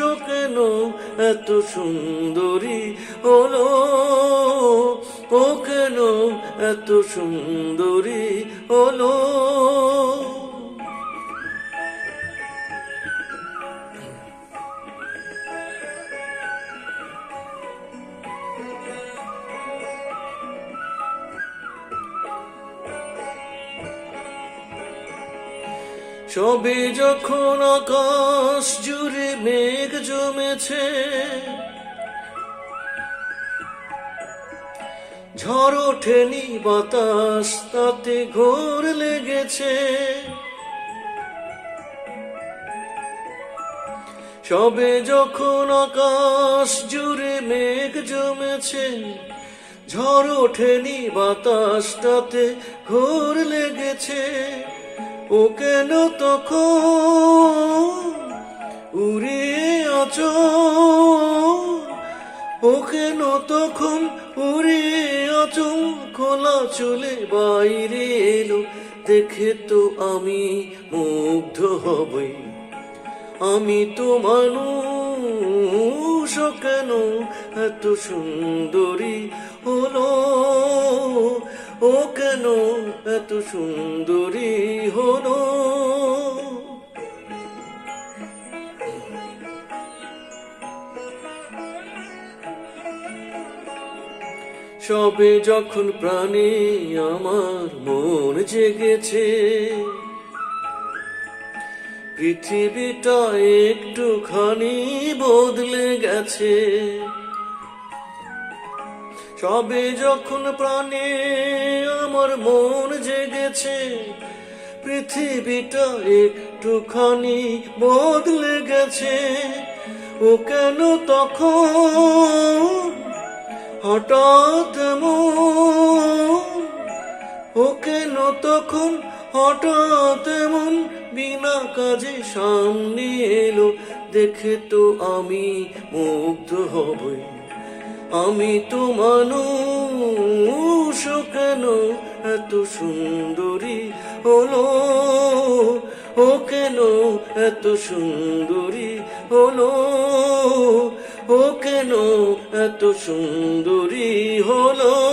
ও কেন? এত সুন্দরী হলো। ও কেন এত সুন্দরী হলো? সবে যখন আকাশ জুড়ে মেঘ জমেছে, ঝড় ওঠেনি বাতাস, তাতে ঘোর লেগেছে। সবে যখন আকাশ জুড়ে মেঘ জমেছে, ঝড় ওঠেনি বাতাসটাতে ঘোর লেগেছে। ও কেন তখন উড়ে আচ ও কেন তখন উড়ে আচম খোলা চলে বাইরে এলো, দেখে তো আমি মুগ্ধ হবই। আমি তো মানুষ কেন এত সুন্দরী হলো? ও কেন এত সুন্দরী হলো? সবে যখন প্রাণে আমার মন জেগেছে, পৃথিবীটা একটুখানি বদলে গেছে। সবে যখন প্রাণে আমার মন জেগেছে, পৃথিবীটা একটুখানি বদলে গেছে, ও কেন তখন হঠাৎ ও কেন তখন হঠাৎ এমন? বিনা কাজে সামনে এলো, দেখে তো আমি মুগ্ধ হবই। আমি তো মানুষ কেন? এত সুন্দরী হলো। ও কেন এত সুন্দরী হলো? ও কেন এত সুন্দরী হলো?